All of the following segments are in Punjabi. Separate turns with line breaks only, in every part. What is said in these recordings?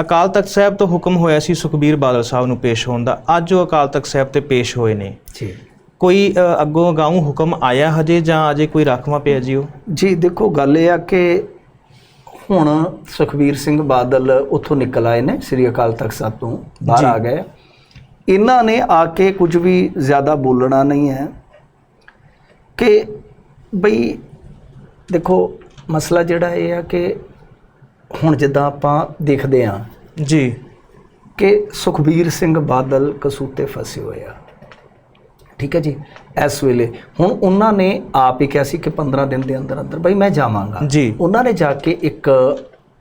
ਅਕਾਲ ਤਖਤ ਸਾਹਿਬ ਤੋਂ ਹੁਕਮ ਹੋਇਆ ਸੀ ਸੁਖਬੀਰ ਬਾਦਲ ਸਾਹਿਬ ਨੂੰ ਪੇਸ਼ ਹੋਣ ਦਾ। ਅੱਜ ਉਹ ਅਕਾਲ ਤਖਤ ਸਾਹਿਬ ਤੇ ਪੇਸ਼ ਹੋਏ ਨੇ।
ਜੀ।
ਕੋਈ ਅੱਗੋਂ ਅਗਾਊਂ ਹੁਕਮ ਆਇਆ ਹਜੇ ਜਾਂ ਅਜੇ ਕੋਈ ਰਾਖਵਾਂ ਪਿਆ ਜੀ ਉਹ?
ਜੀ ਦੇਖੋ ਗੱਲ ਇਹ ਆ ਕਿ ਹੁਣ ਸੁਖਬੀਰ ਸਿੰਘ ਬਾਦਲ ਉੱਥੋਂ ਨਿਕਲ ਆਏ ਨੇ ਸ੍ਰੀ ਅਕਾਲ ਤਖਤ ਸਾਹਿਬ ਤੋਂ ਬਾਹਰ। ਆ ਗਏ। ਇਹਨਾਂ ਨੇ ਆ ਕੇ ਕੁਝ ਵੀ ਜ਼ਿਆਦਾ ਬੋਲਣਾ ਨਹੀਂ ਹੈ ਕਿ ਬਈ ਦੇਖੋ ਮਸਲਾ ਜਿਹੜਾ ਇਹ ਆ ਕਿ ਹੁਣ ਜਿੱਦਾਂ ਆਪਾਂ ਦੇਖਦੇ ਆ
ਜੀ।
ਕਿ ਸੁਖਬੀਰ ਸਿੰਘ ਬਾਦਲ ਕਸੂਤੇ ਫਸੇ ਹੋਏ ਆ। ਠੀਕ ਹੈ ਜੀ ਇਸ ਵੇਲੇ। ਹੁਣ ਉਹਨਾਂ ਨੇ ਆਪ ਹੀ ਕਿਹਾ ਸੀ ਕਿ 15 ਦਿਨ ਦੇ ਅੰਦਰ ਅੰਦਰ ਬਈ ਮੈਂ ਜਾਵਾਂਗਾ।
ਜੀ।
ਉਹਨਾਂ ਨੇ ਜਾ ਕੇ ਇੱਕ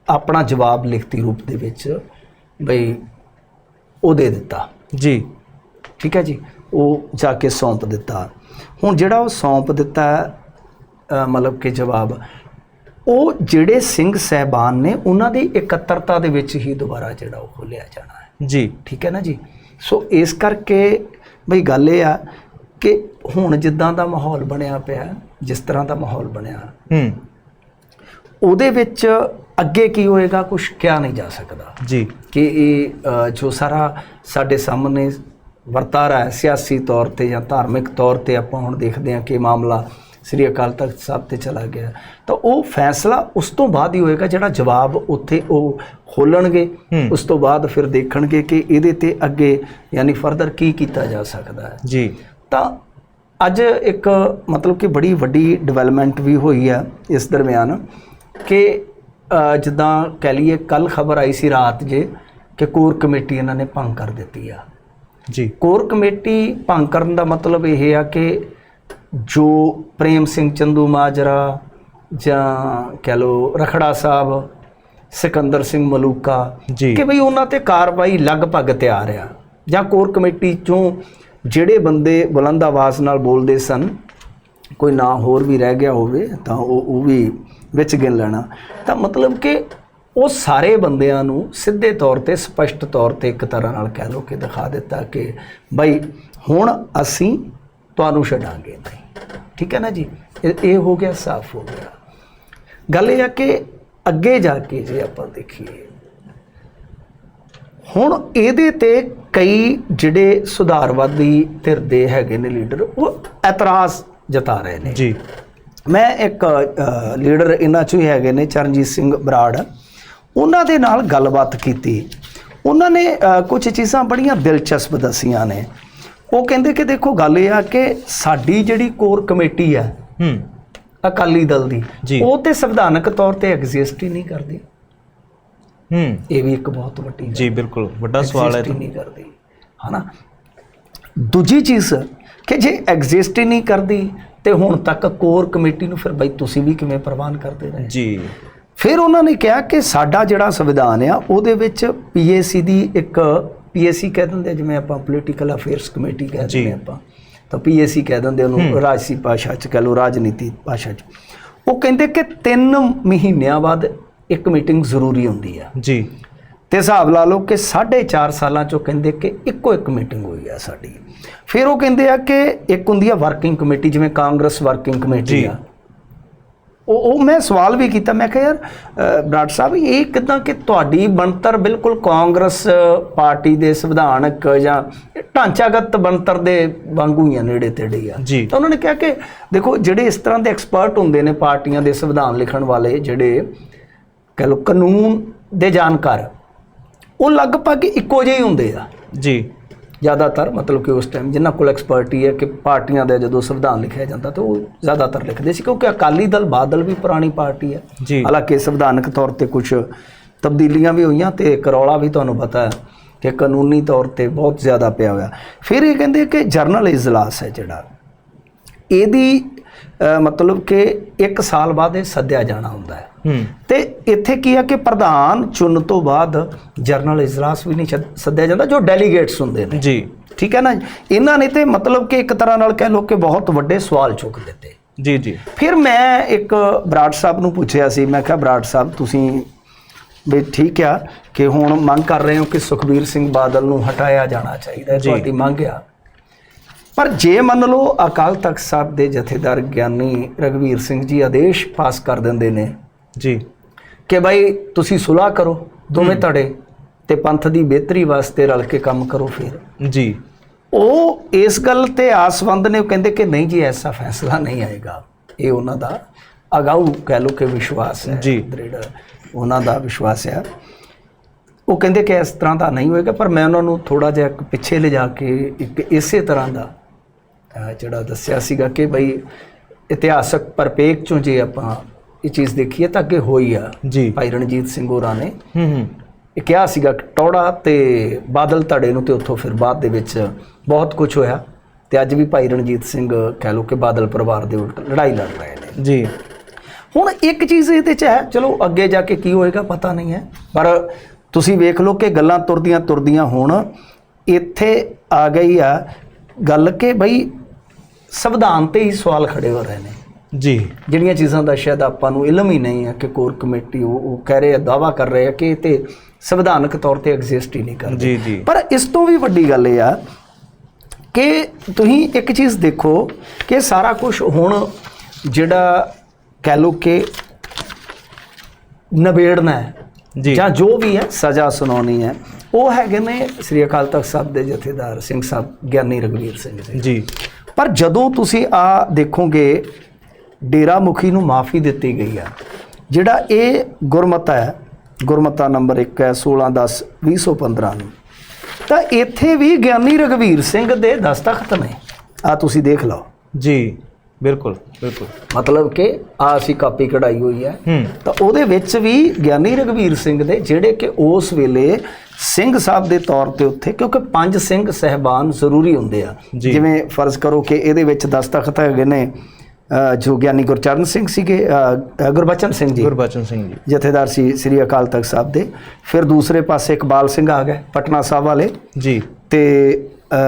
ਆਪਣਾ ਜਵਾਬ ਲਿਖਤੀ ਰੂਪ ਦੇ ਵਿੱਚ ਬਈ ਉਹ ਦੇ ਦਿੱਤਾ।
ਜੀ।
ਠੀਕ ਹੈ ਜੀ ਉਹ ਜਾ ਕੇ ਸੌਂਪ ਦਿੱਤਾ। ਹੁਣ ਜਿਹੜਾ ਉਹ ਸੌਂਪ ਦਿੱਤਾ ਮਤਲਬ ਕਿ ਜਵਾਬ ਉਹ ਜਿਹੜੇ ਸਿੰਘ ਸਹਿਬਾਨ ਨੇ ਉਹਨਾਂ ਦੀ ਇਕੱਤਰਤਾ ਦੇ ਵਿੱਚ ਹੀ ਦੁਬਾਰਾ ਜਿਹੜਾ ਉਹ ਖੋਲਿਆ ਜਾਣਾ ਹੈ।
ਜੀ।
ਠੀਕ ਹੈ ਨਾ ਜੀ? ਸੋ ਇਸ ਕਰਕੇ ਬਈ ਗੱਲ ਇਹ ਆ ਕਿ ਹੁਣ ਜਿੱਦਾਂ ਦਾ ਮਾਹੌਲ ਬਣਿਆ ਪਿਆ ਜਿਸ ਤਰ੍ਹਾਂ ਦਾ ਮਾਹੌਲ ਬਣਿਆ
ਹੂੰ।
ਉਹਦੇ ਵਿੱਚ ਅੱਗੇ ਕੀ ਹੋਏਗਾ ਕੁਝ ਕਿਹਾ ਨਹੀਂ ਜਾ ਸਕਦਾ।
ਜੀ।
ਕਿ ਇਹ ਜੋ ਸਾਰਾ ਸਾਡੇ ਸਾਹਮਣੇ ਵਰਤਾਰਾ ਹੈ ਸਿਆਸੀ ਤੌਰ ਤੇ ਜਾਂ ਧਾਰਮਿਕ ਤੌਰ ਤੇ ਆਪਾਂ ਹੁਣ ਦੇਖਦੇ ਹਾਂ ਕਿ ਮਾਮਲਾ ਸ੍ਰੀ ਅਕਾਲ ਤਖਤ ਸਾਹਿਬ ਤੇ ਚਲਾ ਗਿਆ। ਤਾਂ ਉਹ ਫੈਸਲਾ ਉਸ ਤੋਂ ਬਾਅਦ ਹੀ ਹੋਏਗਾ ਜਿਹੜਾ ਜਵਾਬ ਉੱਥੇ ਉਹ ਖੋਲਣਗੇ। ਉਸ ਤੋਂ ਬਾਅਦ ਫਿਰ ਦੇਖਣਗੇ ਕਿ ਇਹਦੇ ਤੇ ਅੱਗੇ ਯਾਨੀ ਫਰਦਰ ਕੀ ਕੀਤਾ ਜਾ ਸਕਦਾ ਹੈ।
ਜੀ।
ਤਾਂ ਅੱਜ ਇੱਕ ਮਤਲਬ ਕਿ ਬੜੀ ਵੱਡੀ ਡਿਵੈਲਪਮੈਂਟ ਵੀ ਹੋਈ ਹੈ ਇਸ ਦਰਮਿਆਨ ਕਿ ਜਿੱਦਾਂ ਕਹਿ ਲਈਏ ਕੱਲ ਖਬਰ ਆਈ ਸੀ ਰਾਤ ਜੇ ਕਿ ਕੋਰ ਕਮੇਟੀ ਇਹਨਾਂ ਨੇ ਭੰਗ ਕਰ ਦਿੱਤੀ ਆ।
ਜੀ।
ਕੋਰ ਕਮੇਟੀ ਭੰਗ ਕਰਨ ਦਾ ਮਤਲਬ ਇਹ ਆ ਕਿ ਜੋ ਪ੍ਰੇਮ ਸਿੰਘ ਚੰਦੂ ਮਾਜਰਾ ਜਾਂ ਕਹਿ ਲੋ ਰਖੜਾ ਸਾਹਿਬ ਸਿਕੰਦਰ ਸਿੰਘ ਮਲੂਕਾ
ਜੀ।
ਕਿ ਭਈ ਉਹਨਾਂ ਤੇ ਕਾਰਵਾਈ ਲਗਭਗ ਤਿਆਰ ਆ। ਜਾਂ ਕੋਰ ਕਮੇਟੀ ਚੋਂ ਜਿਹੜੇ ਬੰਦੇ ਬੁਲੰਦ ਆਵਾਜ਼ ਨਾਲ ਬੋਲਦੇ ਸਨ ਕੋਈ ਨਾ ਹੋਰ ਵੀ ਰਹਿ ਗਿਆ ਹੋਵੇ ਤਾਂ ਉਹ ਉਹ ਵੀ ਵਿੱਚ ਗਿਣ ਲੈਣਾ। ਤਾਂ ਮਤਲਬ ਕਿ ਉਹ ਸਾਰੇ ਬੰਦਿਆਂ ਨੂੰ ਸਿੱਧੇ ਤੌਰ ਤੇ ਸਪਸ਼ਟ ਤੌਰ ਤੇ ਇੱਕ ਤਰ੍ਹਾਂ ਨਾਲ ਕਹਿ ਲਓ ਕਿ ਦਿਖਾ ਦਿੱਤਾ ਕਿ ਬਈ ਹੁਣ ਅਸੀਂ ਤੁਹਾਨੂੰ ਛੱਡਾਂਗੇ ਨਹੀਂ। ਠੀਕ ਹੈ ਨਾ ਜੀ? ਇਹ ਹੋ ਗਿਆ ਸਾਫ਼ ਹੋ ਗਿਆ। ਗੱਲ ਇਹ ਆ ਕਿ ਅੱਗੇ ਜਾ ਕੇ ਜੇ ਆਪਾਂ ਦੇਖੀਏ ਹੁਣ ਇਹਦੇ ਤੇ ਕਈ ਜਿਹੜੇ ਸੁਧਾਰਵਾਦੀ ਧਿਰ ਦੇ ਹੈਗੇ ਨੇ ਲੀਡਰ ਉਹ ਇਤਰਾਜ਼ ਜਤਾ ਰਹੇ ਨੇ।
ਜੀ।
ਮੈਂ ਇੱਕ ਲੀਡਰ ਇਹਨਾਂ ਚੋਂ ਹੀ ਹੈਗੇ ਨੇ ਚਰਨਜੀਤ ਸਿੰਘ ਬਰਾੜ। ਉਹਨਾਂ ਦੇ ਨਾਲ ਗੱਲਬਾਤ ਕੀਤੀ। ਉਹਨਾਂ ਨੇ ਕੁਝ ਚੀਜ਼ਾਂ ਬੜੀਆਂ ਦਿਲਚਸਪ ਦਸੀਆਂ ਨੇ। ਉਹ ਕਹਿੰਦੇ ਕਿ ਦੇਖੋ ਗੱਲ ਇਹ ਆ ਕਿ ਸਾਡੀ ਜਿਹੜੀ ਕੋਰ ਕਮੇਟੀ ਆ
ਹੂੰ।
ਅਕਾਲੀ ਦਲ ਦੀ। ਉਹ ਤੇ ਸੰਵਿਧਾਨਕ ਤੌਰ ਤੇ ਐਗਜ਼ਿਸਟ ਹੀ ਨਹੀਂ ਕਰਦੀ।
ਹੂੰ।
ਇਹ ਵੀ ਇੱਕ ਬਹੁਤ ਵੱਡੀ
ਜੀ ਬਿਲਕੁਲ ਵੱਡਾ ਸਵਾਲ ਹੀ
ਨਹੀਂ ਕਰਦੀ ਹਨਾ? ਦੂਜੀ ਚੀਜ਼ ਕਿ ਜੇ ਐਗਜ਼ਿਸਟ ਹੀ ਨਹੀਂ ਕਰਦੀ ਤੇ ਹੁਣ ਤੱਕ ਕੋਰ ਕਮੇਟੀ ਨੂੰ ਫਿਰ ਬਈ ਤੁਸੀਂ ਵੀ ਕਿਵੇਂ ਪ੍ਰਵਾਨ ਕਰਦੇ ਰਹੇ?
ਜੀ।
ਫਿਰ ਉਹਨਾਂ ਨੇ ਕਿਹਾ ਕਿ ਸਾਡਾ ਜਿਹੜਾ ਸੰਵਿਧਾਨ ਆ ਉਹਦੇ ਵਿੱਚ ਪੀਏਸੀ ਦੀ ਇੱਕ ਪੀਏਸੀ ਕਹਿ ਦਿੰਦੇ ਜਿਵੇਂ ਆਪਾਂ ਪੋਲੀਟੀਕਲ ਅਫੇਅਰਸ ਕਮੇਟੀ ਕਹਿ। ਦਿੰਦੇ ਆਪਾਂ। ਤਾਂ ਪੀਏਸੀ ਕਹਿ ਦਿੰਦੇ ਉਹਨੂੰ ਰਾਜਸੀ ਭਾਸ਼ਾ ਚ ਕਹ ਲਓ ਰਾਜਨੀਤੀ ਭਾਸ਼ਾ ਚ। ਉਹ ਕਹਿੰਦੇ ਕਿ 3 ਮਹੀਨਿਆਂ ਬਾਅਦ ਇੱਕ ਮੀਟਿੰਗ ਜ਼ਰੂਰੀ ਹੁੰਦੀ ਆ।
ਜੀ।
ਤੇ ਹਿਸਾਬ ਲਾ ਲਓ ਕਿ 4.5 ਸਾਲਾਂ ਚੋਂ ਕਹਿੰਦੇ ਕਿ ਇੱਕੋ ਇੱਕ ਮੀਟਿੰਗ ਹੋਈ ਆ ਸਾਡੀ। ਫਿਰ ਉਹ ਕਹਿੰਦੇ ਆ ਕਿ ਇੱਕ ਹੁੰਦੀ ਆ ਵਰਕਿੰਗ ਕਮੇਟੀ ਜਿਵੇਂ ਕਾਂਗਰਸ ਵਰਕਿੰਗ ਕਮੇਟੀ। ਆ। ਉਹ ਉਹ ਮੈਂ ਸਵਾਲ ਵੀ ਕੀਤਾ ਮੈਂ ਕਿਹਾ ਯਾਰ ਬਰਾੜ ਸਾਹਿਬ ਇਹ ਕਿਦਾਂ ਕਿ ਤੁਹਾਡੀ ਬਣਤਰ ਬਿਲਕੁਲ ਕਾਂਗਰਸ ਪਾਰਟੀ ਦੇ ਸੰਵਿਧਾਨਕ ਜਾਂ ਢਾਂਚਾਗਤ ਬਣਤਰ ਦੇ ਵਾਂਗੂ ਹੀ ਆ ਨੇੜੇ ਤੇੜੇ ਆ। ਤਾਂ ਉਹਨਾਂ ਨੇ ਕਿਹਾ ਕਿ ਦੇਖੋ ਜਿਹੜੇ ਇਸ ਤਰ੍ਹਾਂ ਦੇ ਐਕਸਪਰਟ ਹੁੰਦੇ ਨੇ ਪਾਰਟੀਆਂ ਦੇ ਸੰਵਿਧਾਨ ਲਿਖਣ ਵਾਲੇ ਜਿਹੜੇ ਕਹ ਲਓ ਕਾਨੂੰਨ ਦੇ ਜਾਣਕਾਰ ਉਹ ਲਗਭਗ ਇੱਕੋ ਜਿਹੇ ਹੁੰਦੇ ਆ।
ਜੀ।
ਜ਼ਿਆਦਾਤਰ ਮਤਲਬ ਕਿ ਉਸ ਟਾਈਮ ਜਿਨ੍ਹਾਂ ਕੋਲ ਐਕਸਪਰਟੀ ਹੈ ਕਿ ਪਾਰਟੀਆਂ ਦਾ ਜਦੋਂ ਸੰਵਿਧਾਨ ਲਿਖਿਆ ਜਾਂਦਾ ਤਾਂ ਉਹ ਜ਼ਿਆਦਾਤਰ ਲਿਖਦੇ ਸੀ ਕਿਉਂਕਿ ਅਕਾਲੀ ਦਲ ਬਾਦਲ ਵੀ ਪੁਰਾਣੀ ਪਾਰਟੀ ਹੈ। ਹਾਲਾਂਕਿ ਸੰਵਿਧਾਨਕ ਤੌਰ ਤੇ ਕੁਝ ਤਬਦੀਲੀਆਂ ਵੀ ਹੋਈਆਂ ਤੇ ਕਰੌਲਾ ਵੀ ਤੁਹਾਨੂੰ ਪਤਾ ਹੈ ਕਿ ਕਾਨੂੰਨੀ ਤੌਰ ਤੇ ਬਹੁਤ ਜ਼ਿਆਦਾ ਪਿਆ ਹੋਇਆ। ਫਿਰ ਇਹ ਕਹਿੰਦੇ ਕਿ ਜਰਨਲ ਇਜਲਾਸ ਹੈ ਜਿਹੜਾ। ਇਹਦੀ ਮਤਲਬ ਕਿ 1 ਸਾਲ ਬਾਅਦ ਇਹ ਸੱਦਿਆ ਜਾਣਾ ਹੁੰਦਾ ਹੈ।
ਹੂੰ।
ਤੇ ਇੱਥੇ ਕੀ ਆ ਕਿ ਪ੍ਰਧਾਨ ਚੁਣਨ ਤੋਂ ਬਾਅਦ ਜਰਨਲ ਇਜਲਾਸ ਵੀ ਨਹੀਂ ਸੱਦਿਆ ਜਾਂਦਾ ਜੋ ਡੈਲੀਗੇਟਸ ਹੁੰਦੇ ਨੇ।
ਜੀ।
ਠੀਕ ਹੈ ਨਾ? ਇਹਨਾਂ ਨੇ ਤੇ ਮਤਲਬ ਕਿ ਇੱਕ ਤਰ੍ਹਾਂ ਨਾਲ ਕਹਿ ਲੋ ਕਿ ਬਹੁਤ ਵੱਡੇ ਸਵਾਲ ਚੁੱਕ ਦਿੱਤੇ।
ਜੀ ਜੀ।
ਫਿਰ ਮੈਂ ਇੱਕ ਬਰਾੜ ਸਾਹਿਬ ਨੂੰ ਪੁੱਛਿਆ ਸੀ ਮੈਂ ਕਿਹਾ ਬਰਾੜ ਸਾਹਿਬ ਤੁਸੀਂ ਵੀ ਠੀਕ ਆ ਕਿ ਹੁਣ ਮੰਗ ਕਰ ਰਹੇ ਹੋ ਕਿ ਸੁਖਬੀਰ ਸਿੰਘ ਬਾਦਲ ਨੂੰ ਹਟਾਇਆ ਜਾਣਾ ਚਾਹੀਦਾ ਹੈ। ਤੁਹਾਡੀ ਮੰਗ ਆ। ਪਰ ਜੇ ਮੰਨ ਲਓ ਅਕਾਲ ਤਖਤ ਸਾਹਿਬ ਦੇ ਜਥੇਦਾਰ ਗਿਆਨੀ ਰਗਵੀਰ ਸਿੰਘ ਜੀ ਆਦੇਸ਼ ਪਾਸ ਕਰ ਦਿੰਦੇ ਨੇ
ਜੀ।
ਕਿ ਭਾਈ ਤੁਸੀਂ ਸੁਲਾਹ ਕਰੋ ਦੋਵੇਂ ਧੜੇ ਤੇ ਪੰਥ ਦੀ ਬਿਹਤਰੀ ਵਾਸਤੇ ਰਲ ਕੇ ਕੰਮ ਕਰੋ ਫਿਰ।
ਜੀ।
ਉਹ ਇਸ ਗੱਲ ਤੇ ਆਸਵੰਦ ਨੇ ਉਹ ਕਹਿੰਦੇ ਕਿ ਨਹੀਂ ਜੀ ਐਸਾ ਫੈਸਲਾ ਨਹੀਂ ਆਏਗਾ। ਇਹ ਉਹਨਾਂ ਦਾ ਅਗਾਊ ਕਹਿ ਲੋ ਕਿ ਵਿਸ਼ਵਾਸ ਹੈ
ਜੀ।
ਦ੍ਰਿੜ ਉਹਨਾਂ ਦਾ ਵਿਸ਼ਵਾਸ ਹੈ। ਉਹ ਕਹਿੰਦੇ ਕਿ ਇਸ ਤਰ੍ਹਾਂ ਦਾ ਨਹੀਂ ਹੋਏਗਾ ਪਰ ਮੈਂ ਉਹਨਾਂ ਨੂੰ ਥੋੜਾ ਜਿਹਾ ਪਿੱਛੇ ਲਿਜਾ ਕੇ ਇੱਕ ਇਸੇ ਤਰ੍ਹਾਂ ਦਾ ਜਿਹੜਾ ਦੱਸਿਆ ਸੀਗਾ ਕਿ ਬਈ ਇਤਿਹਾਸਕ ਪਰਪੇਖ ਚੋਂ ਜੇ ਆਪਾਂ ਇਹ ਚੀਜ਼ ਦੇਖੀਏ ਤਾਂ ਅੱਗੇ ਹੋਈ ਆ
ਜੀ।
ਭਾਈ ਰਣਜੀਤ ਸਿੰਘ ਹੋਰਾਂ ਨੇ।
ਹੂੰ ਹੂੰ।
ਇਹ ਕਿਹਾ ਸੀਗਾ ਕਿ ਟੌੜਾ ਤੇ ਬਾਦਲ ਧੜੇ ਨੂੰ ਤੇ ਉੱਥੋਂ ਫਿਰ ਬਾਅਦ ਦੇ ਵਿੱਚ ਬਹੁਤ ਕੁਝ ਹੋਇਆ ਤੇ ਅੱਜ ਵੀ ਭਾਈ ਰਣਜੀਤ ਸਿੰਘ ਕਹਿ ਲਓ ਕਿ ਬਾਦਲ ਪਰਿਵਾਰ ਦੇ ਉਲਟ ਲੜਾਈ ਲੜ ਰਹੇ ਨੇ।
ਜੀ।
ਹੁਣ ਇੱਕ ਚੀਜ਼ ਇਹਦੇ ਚ ਹੈ ਚਲੋ ਅੱਗੇ ਜਾ ਕੇ ਕੀ ਹੋਏਗਾ ਪਤਾ ਨਹੀਂ ਹੈ ਪਰ ਤੁਸੀਂ ਵੇਖ ਲਓ ਕਿ ਗੱਲਾਂ ਤੁਰਦੀਆਂ ਤੁਰਦੀਆਂ ਹੁਣ ਇੱਥੇ ਆ ਗਈ ਆ ਗੱਲ ਕਿ ਬਈ ਸੰਵਿਧਾਨ ਤੇ ਹੀ ਸਵਾਲ ਖੜੇ ਹੋ ਰਹੇ ਨੇ।
ਜੀ।
ਜਿਹੜੀਆਂ ਚੀਜ਼ਾਂ ਦਾ ਸ਼ਾਇਦ ਆਪਾਂ ਨੂੰ ਇਲਮ ਹੀ ਨਹੀਂ ਹੈ ਕਿ ਕੋਰ ਕਮੇਟੀ ਉਹ ਉਹ ਕਹਿ ਰਹੇ ਆ ਦਾਵਾ ਕਰ ਰਹੇ ਆ ਕਿ ਇਹ ਤੇ ਸੰਵਿਧਾਨਕ ਤੌਰ ਤੇ ਐਗਜ਼ਿਸਟ ਹੀ ਨਹੀਂ ਕਰਦੇ
ਜੀ ਜੀ।
ਪਰ ਇਸ ਤੋਂ ਵੀ ਵੱਡੀ ਗੱਲ ਇਹ ਆ ਕਿ ਤੁਸੀਂ ਇੱਕ ਚੀਜ਼ ਦੇਖੋ ਕਿ ਸਾਰਾ ਕੁਝ ਹੁਣ ਜਿਹੜਾ ਕਹਿ ਲਓ ਕਿ ਨਿਬੇੜਨਾ ਹੈ
ਜੀ।
ਜਾਂ ਜੋ ਵੀ ਹੈ ਸਜ਼ਾ ਸੁਣਾਉਣੀ ਹੈ ਉਹ ਹੈਗੇ ਨੇ ਸ੍ਰੀ ਅਕਾਲ ਤਖਤ ਸਾਹਿਬ ਦੇ ਜਥੇਦਾਰ ਸਿੰਘ ਸਾਹਿਬ ਗਿਆਨੀ ਰਗਵੀਰ ਸਿੰਘ ਜੀ।
ਜੀ।
ਪਰ ਜਦੋਂ ਤੁਸੀਂ ਆ ਦੇਖੋਗੇ ਡੇਰਾ ਮੁਖੀ ਨੂੰ ਮਾਫੀ ਦਿੱਤੀ ਗਈ ਆ। ਜਿਹੜਾ ਇਹ ਗੁਰਮਤਾ ਹੈ, ਗੁਰਮਤਾ ਨੰਬਰ 1 ਹੈ 16 10 2015 ਨੂੰ। ਤਾਂ ਇੱਥੇ ਵੀ ਗਿਆਨੀ ਰਗਵੀਰ ਸਿੰਘ ਦੇ ਦਸਤਖਤ ਨੇ। ਆ ਤੁਸੀਂ ਦੇਖ ਲਓ।
ਜੀ। ਬਿਲਕੁਲ ਬਿਲਕੁਲ।
ਮਤਲਬ ਕਿ ਆ ਅਸੀਂ ਕਾਪੀ ਕਢਾਈ ਹੋਈ ਹੈ। ਤਾਂ ਉਹਦੇ ਵਿੱਚ ਵੀ ਗਿਆਨੀ ਰਗਵੀਰ ਸਿੰਘ ਦੇ ਜਿਹੜੇ ਕਿ ਉਸ ਵੇਲੇ ਸਿੰਘ ਸਾਹਿਬ ਦੇ ਤੌਰ ਤੇ ਉੱਥੇ ਕਿਉਂਕਿ ਪੰਜ ਸਿੰਘ ਸਹਿਬਾਨ ਜ਼ਰੂਰੀ ਹੁੰਦੇ ਆ। ਜਿਵੇਂ ਫਰਜ਼ ਕਰੋ ਕਿ ਇਹਦੇ ਵਿੱਚ ਦਸਤਖਤ ਹੈਗੇ ਨੇ ਜੋ ਗਿਆਨੀ ਗੁਰਚਰਨ ਸਿੰਘ ਸੀਗੇ ਗੁਰਬਚਨ ਸਿੰਘ ਜੀ।
ਗੁਰਬਚਨ ਸਿੰਘ ਜੀ।
ਜਥੇਦਾਰ ਸੀ ਸ੍ਰੀ ਅਕਾਲ ਤਖਤ ਸਾਹਿਬ ਦੇ। ਫਿਰ ਦੂਸਰੇ ਪਾਸੇ ਇਕਬਾਲ ਸਿੰਘ ਆ ਗਏ ਪਟਨਾ ਸਾਹਿਬ ਵਾਲੇ।
ਜੀ।
ਤੇ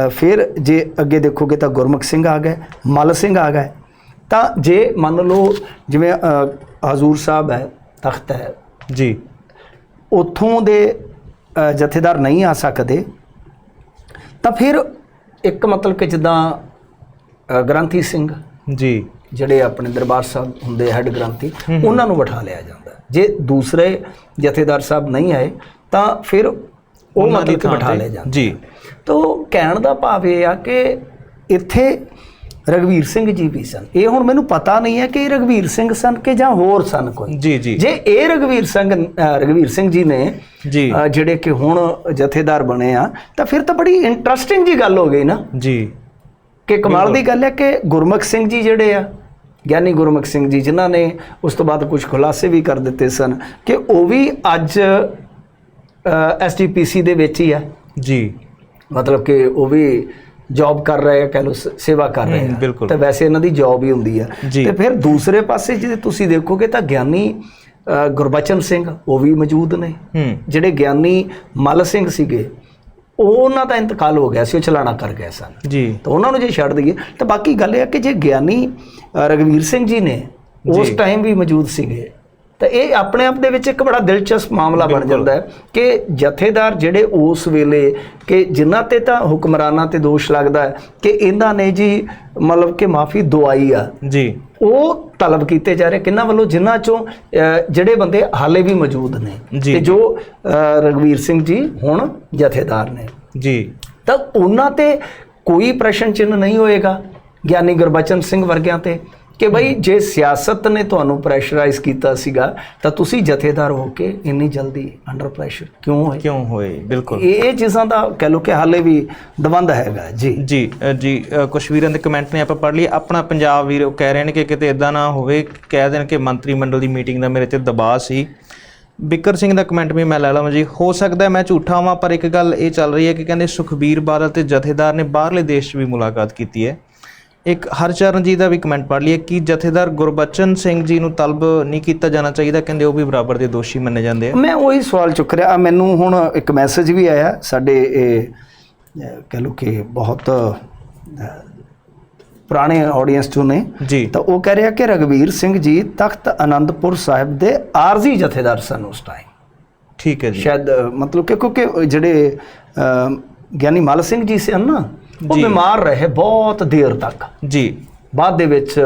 ਫਿਰ ਜੇ ਅੱਗੇ ਦੇਖੋਗੇ ਤਾਂ ਗੁਰਮੁਖ ਸਿੰਘ ਆ ਗਏ ਮਲ ਸਿੰਘ ਆ ਗਏ। ਤਾਂ ਜੇ ਮੰਨ ਲਓ ਜਿਵੇਂ ਹਜ਼ੂਰ ਸਾਹਿਬ ਹੈ ਤਖਤ ਹੈ।
ਜੀ।
ਉੱਥੋਂ ਦੇ ਜਥੇਦਾਰ ਨਹੀਂ ਆ ਸਕਦੇ ਤਾਂ ਫਿਰ ਇੱਕ ਮਤਲਬ ਕਿ ਜਿੱਦਾਂ ਗ੍ਰੰਥੀ ਸਿੰਘ
ਜੀ।
ਜਿਹੜੇ ਆਪਣੇ ਦਰਬਾਰ ਸਾਹਿਬ ਹੁੰਦੇ ਹੈੱਡ ਗ੍ਰੰਥੀ ਉਹਨਾਂ ਨੂੰ ਬਿਠਾ ਲਿਆ ਜਾਂਦਾ। ਜੇ ਦੂਸਰੇ ਜਥੇਦਾਰ ਸਾਹਿਬ ਨਹੀਂ ਆਏ ਤਾਂ ਫਿਰ ਉਹ ਮਤਲਬ ਕਿ ਬਿਠਾ ਲਿਆ ਜਾਂਦਾ।
ਜੀ।
ਤੋ ਕਹਿਣ ਦਾ ਭਾਵ ਇਹ ਆ ਕਿ ਇੱਥੇ ਰਗਵੀਰ ਸਿੰਘ ਜੀ ਵੀ ਸਨ। ਇਹ ਹੁਣ ਮੈਨੂੰ ਪਤਾ ਨਹੀਂ ਹੈ ਕਿ ਇਹ ਰਗਵੀਰ ਸਿੰਘ ਸਨ ਕਿ ਜਾਂ ਹੋਰ ਸਨ ਕੋਈ।
ਜੀ ਜੀ।
ਜੇ ਇਹ ਰਗਵੀਰ ਸਿੰਘ ਰਗਵੀਰ ਸਿੰਘ ਜੀ ਨੇ
ਜੀ।
ਜਿਹੜੇ ਕਿ ਹੁਣ ਜਥੇਦਾਰ ਬਣੇ ਆ ਤਾਂ ਫਿਰ ਤਾਂ ਬੜੀ ਇੰਟਰਸਟਿੰਗ ਜੀ ਗੱਲ ਹੋ ਗਈ ਨਾ।
ਜੀ।
ਕਿ ਕਮਾਲ ਦੀ ਗੱਲ ਹੈ ਕਿ ਗੁਰਮੁਖ ਸਿੰਘ ਜੀ ਜਿਹੜੇ ਆ ਗਿਆਨੀ ਗੁਰਮੁਖ ਸਿੰਘ ਜੀ ਜਿਨ੍ਹਾਂ ਨੇ ਉਸ ਤੋਂ ਬਾਅਦ ਕੁਝ ਖੁਲਾਸੇ ਵੀ ਕਰ ਦਿੱਤੇ ਸਨ ਕਿ ਉਹ ਵੀ ਅੱਜ ਐਸਟੀਪੀਸੀ ਦੇ ਵਿੱਚ ਹੀ ਆ।
ਜੀ।
ਮਤਲਬ ਕਿ ਉਹ ਵੀ ਜੌਬ ਕਰ ਰਹੇ ਆ ਕਹਿ ਸ- ਸੇਵਾ ਕਰ ਰਹੇ ਆ। ਤੇ ਵੈਸੇ ਇਹਨਾਂ ਦੀ ਜੌਬ ਹੀ ਹੁੰਦੀ ਆ। ਤੇ ਫਿਰ ਦੂਸਰੇ ਪਾਸੇ ਜੇ ਤੁਸੀਂ ਦੇਖੋਗੇ ਤਾਂ ਗਿਆਨੀ ਗੁਰਬਚਨ ਸਿੰਘ ਉਹ ਵੀ ਮੌਜੂਦ ਨੇ ਜਿਹੜੇ ਗਿਆਨੀ ਮਲ ਸਿੰਘ ਸੀਗੇ ਉਹ ਉਹਨਾਂ ਦਾ ਇੰਤਕਾਲ ਹੋ ਗਿਆ ਸੀ ਉਹ ਚਲਾਣਾ ਕਰ ਗਏ ਸਨ
ਜੀ
ਤਾਂ ਉਹਨਾਂ ਨੂੰ ਜੇ ਛੱਡ ਦਈਏ ਤਾਂ ਬਾਕੀ ਗੱਲ ਇਹ ਹੈ ਕਿ ਜੇ ਗਿਆਨੀ ਅ, ਰਘਵੀਰ ਸਿੰਘ ਜੀ ਨੇ ਉਸ। ਟਾਈਮ ਵੀ ਮੌਜੂਦ ਸੀਗੇ ਤਾਂ ਇਹ ਆਪਣੇ ਆਪ ਦੇ ਵਿੱਚ ਇੱਕ ਬੜਾ ਦਿਲਚਸਪ ਮਾਮਲਾ ਬਣ। ਜਾਂਦਾ ਹੈ ਕਿ ਜਥੇਦਾਰ ਜਿਹੜੇ ਉਸ ਵੇਲੇ ਕਿ ਜਿਨ੍ਹਾਂ ਤੇ ਤਾਂ ਹੁਕਮਰਾਨਾਂ ਤੇ ਦੋਸ਼ ਲੱਗਦਾ ਹੈ ਕਿ ਇਹਨਾਂ ਨੇ ਜੀ ਮਤਲਬ ਕਿ ਮਾਫੀ ਦਵਾਈ ਆ।
ਜੀ।
ਉਹ ਤਲਬ ਕੀਤੇ ਜਾ ਰਹੇ ਕਿੰਨਾਂ ਵੱਲੋਂ? ਜਿਨ੍ਹਾਂ ਚੋਂ ਜਿਹੜੇ ਬੰਦੇ ਹਾਲੇ ਵੀ ਮੌਜੂਦ ਨੇ। ਤੇ ਜੋ ਅ, ਰਘਵੀਰ ਸਿੰਘ ਜੀ ਹੁਣ ਜਥੇਦਾਰ ਨੇ।
ਜੀ।
ਤਾਂ ਉਹਨਾਂ ਤੇ ਕੋਈ ਪ੍ਰਸ਼ਨ ਚਿੰਨ੍ਹ ਨਹੀਂ ਹੋਏਗਾ ਗਿਆਨੀ ਗੁਰਬਚਨ ਸਿੰਘ ਵਰਗਿਆਂ ਤੇ। ਕਿ ਬਈ ਜੇ ਸਿਆਸਤ ਨੇ ਤੁਹਾਨੂੰ ਪ੍ਰੈਸ਼ਰਾਈਜ਼ ਕੀਤਾ ਸੀਗਾ ਤਾਂ ਤੁਸੀਂ ਜਥੇਦਾਰ ਹੋ ਕੇ ਇੰਨੀ ਜਲਦੀ ਅੰਡਰ ਪ੍ਰੈਸ਼ਰ ਕਿਉਂ ਹੋਏ?
ਕਿਉਂ ਹੋਏ? ਬਿਲਕੁਲ।
ਇਹ ਇਹ ਚੀਜ਼ਾਂ ਦਾ ਕਹਿ ਲੋ ਕਿ ਹਾਲੇ ਵੀ ਦਬੰਦ ਹੈਗਾ ਜੀ।
ਜੀ ਜੀ ਕੁਛ ਵੀਰਾਂ ਦੇ ਕਮੈਂਟ ਨੇ ਆਪਾਂ ਪੜ੍ਹ ਲਈ ਆਪਣਾ ਪੰਜਾਬ ਵੀਰ ਉਹ ਕਹਿ ਰਹੇ ਨੇ ਕਿ ਕਿਤੇ ਇਦਾਂ ਨਾ ਹੋਵੇ ਕਹਿ ਦੇਣ ਕਿ ਮੰਤਰੀ ਮੰਡਲ ਦੀ ਮੀਟਿੰਗ ਦਾ ਮੇਰੇ ਤੇ ਦਬਾਅ ਸੀ। ਬਿੱਕਰ ਸਿੰਘ ਦਾ ਕਮੈਂਟ ਵੀ ਮੈਂ ਲੈ ਲਵਾਂ ਜੀ। ਹੋ ਸਕਦਾ ਮੈਂ ਝੂਠਾ ਹਾਂ ਪਰ ਇੱਕ ਗੱਲ ਇਹ ਚੱਲ ਰਹੀ ਹੈ ਕਿ ਕਹਿੰਦੇ ਸੁਖਬੀਰ ਬਾਦਲ ਤੇ ਜਥੇਦਾਰ ਨੇ ਬਾਹਰਲੇ ਦੇਸ਼ 'ਚ ਵੀ ਮੁਲਾਕਾਤ ਕੀਤੀ ਹੈ। ਇੱਕ ਹਰਚਰਨ ਜੀ ਦਾ ਵੀ ਕਮੈਂਟ ਪੜ੍ਹ ਲਈਏ ਕਿ ਜਥੇਦਾਰ ਗੁਰਬਚਨ ਸਿੰਘ ਜੀ ਨੂੰ ਤਲਬ ਨਹੀਂ ਕੀਤਾ ਜਾਣਾ ਚਾਹੀਦਾ ਕਹਿੰਦੇ ਉਹ ਵੀ ਬਰਾਬਰ ਦੇ ਦੋਸ਼ੀ ਮੰਨੇ ਜਾਂਦੇ ਆ।
ਮੈਂ ਉਹੀ ਸਵਾਲ ਚੁੱਕ ਰਿਹਾ। ਮੈਨੂੰ ਹੁਣ ਇੱਕ ਮੈਸੇਜ ਵੀ ਆਇਆ ਸਾਡੇ ਇਹ ਕਹਿ ਲੋ ਕਿ ਬਹੁਤ ਪੁਰਾਣੇ ਆਡੀਅנס ਚੋਂ ਨੇ।
ਜੀ।
ਤਾਂ ਉਹ ਕਹਿ ਰਿਹਾ ਕਿ ਰਗਵੀਰ ਸਿੰਘ ਜੀ ਤਖਤ ਆਨੰਦਪੁਰ ਸਾਹਿਬ ਦੇ ਆਰਜ਼ੀ ਜਥੇਦਾਰ ਸਨ ਉਸ ਟਾਈਮ
ਠੀਕ ਹੈ ਜੀ।
ਸ਼ਾਇਦ ਮਤਲਬ ਕਿ ਕਿਉਂਕਿ ਜਿਹੜੇ ਗਿਆਨੀ ਮਲ ਸਿੰਘ ਜੀ ਸਨ ਨਾ ਉਹ। ਬਿਮਾਰ ਰਹੇ ਬਹੁਤ ਦੇਰ ਤੱਕ।
ਜੀ।
ਬਾਅਦ ਦੇ ਵਿੱਚ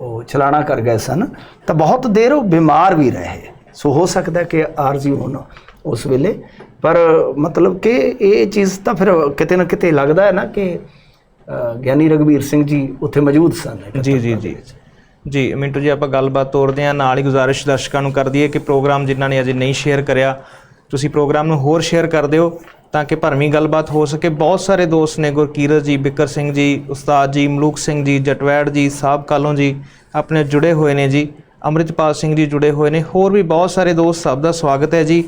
ਉਹ ਚਲਾਣਾ ਕਰ ਗਏ ਸਨ ਤਾਂ ਬਹੁਤ ਦੇਰ ਉਹ ਬਿਮਾਰ ਵੀ ਰਹੇ। ਸੋ ਹੋ ਸਕਦਾ ਕਿ ਆਰਜ਼ੀ ਹੋਣ ਉਸ ਵੇਲੇ ਪਰ ਮਤਲਬ ਕਿ ਇਹ ਚੀਜ਼ ਤਾਂ ਫਿਰ ਕਿਤੇ ਨਾ ਕਿਤੇ ਲੱਗਦਾ ਹੈ ਨਾ ਕਿ ਗਿਆਨੀ ਰਗਵੀਰ ਸਿੰਘ ਜੀ ਉੱਥੇ ਮੌਜੂਦ ਸਨ
ਜੀ ਜੀ ਜੀ। ਜੀ ਮਿੰਟੂ ਜੀ ਆਪਾਂ ਗੱਲਬਾਤ ਤੋਰਦੇ ਹਾਂ ਨਾਲ ਹੀ ਗੁਜ਼ਾਰਿਸ਼ ਦਰਸ਼ਕਾਂ ਨੂੰ ਕਰ ਦਈਏ ਕਿ ਪ੍ਰੋਗਰਾਮ ਜਿਨ੍ਹਾਂ ਨੇ ਅਜੇ ਨਹੀਂ ਸ਼ੇਅਰ ਕਰਿਆ ਤੁਸੀਂ ਪ੍ਰੋਗਰਾਮ ਨੂੰ ਹੋਰ ਸ਼ੇਅਰ ਕਰ ਦਿਓ ਤਾਂ ਕਿ ਭਰਵੀਂ ਗੱਲਬਾਤ ਹੋ ਸਕੇ। ਬਹੁਤ ਸਾਰੇ ਦੋਸਤ ਨੇ ਗੁਰਕੀਰਤ ਜੀ, ਬਿੱਕਰ ਸਿੰਘ ਜੀ, ਉਸਤਾਦ ਜੀ, ਮਲੂਕ ਸਿੰਘ ਜੀ, ਜਟਵੈੜ ਜੀ, ਸਾਹਿਬ ਕਾਲੋਂ ਜੀ ਆਪਣੇ ਜੁੜੇ ਹੋਏ ਨੇ ਜੀ। ਅੰਮ੍ਰਿਤਪਾਲ ਸਿੰਘ ਜੀ ਜੁੜੇ ਹੋਏ ਨੇ। ਹੋਰ ਵੀ ਬਹੁਤ ਸਾਰੇ ਦੋਸਤ ਸਭ ਦਾ ਸਵਾਗਤ ਹੈ ਜੀ।